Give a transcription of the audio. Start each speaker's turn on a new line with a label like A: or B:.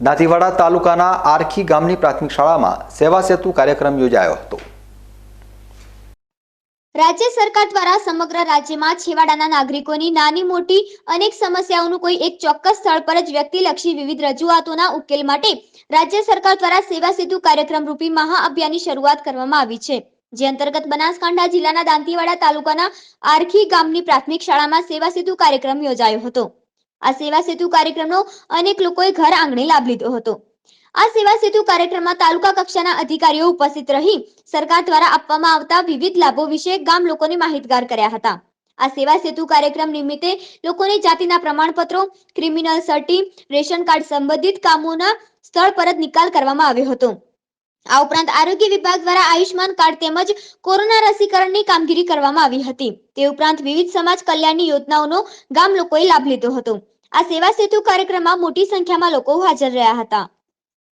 A: દાંતીવાડા તાલુકાના આરખી ગામની પ્રાથમિક શાળામાં સેવા સેતુ કાર્યક્રમ યોજાયો હતો.
B: રાજ્ય સરકાર દ્વારા સમગ્ર રાજ્યમાં છેવાડાના નાગરિકોની નાની, મોટી અનેક સમસ્યાઓનું કોઈ એક ચોક્કસ સ્થળ પર જ વ્યક્તિલક્ષી વિવિધ રજૂઆતોના ઉકેલ માટે રાજ્ય સરકાર દ્વારા સેવા સેતુ કાર્યક્રમ રૂપી મહાઅભિયાનની શરૂઆત કરવામાં આવી છે. જે અંતર્ગત બનાસકાંઠા જિલ્લાના દાંતીવાડા તાલુકાના આરખી ગામની પ્રાથમિક શાળામાં સેવા સેતુ કાર્યક્રમ યોજાયો હતો. આ સેવા સેતુ કાર્યક્રમનો અનેક લોકોએ ઘર આંગણે લાભ લીધો હતો. આ સેવા સેતુ કાર્યક્રમમાં તાલુકા કક્ષાના અધિકારીઓ ઉપસ્થિત રહી સરકાર દ્વારા આપવામાં આવતા વિવિધ લાભો વિશે ગામ લોકોને માહિતગાર કર્યા હતા. આ સેવા સેતુ કાર્યક્રમ નિમિત્તે લોકોને જાતિના પ્રમાણપત્રો, ક્રિમિનલ સર્ટી, રેશન કાર્ડ સંબંધિત કામોના સ્થળ પર જ નિકાલ કરવામાં આવ્યો હતો. આ ઉપરાંત આરોગ્ય વિભાગ દ્વારા આયુષ્માન કાર્ડ તેમજ કોરોના રસીકરણની કામગીરી કરવામાં આવી હતી. તે ઉપરાંત વિવિધ સમાજ કલ્યાણની યોજનાઓનો ગામ લોકોએ લાભ લીધો હતો. આ સેવા સેતુ કાર્યક્રમમાં મોટી સંખ્યામાં લોકો હાજર રહ્યા હતા.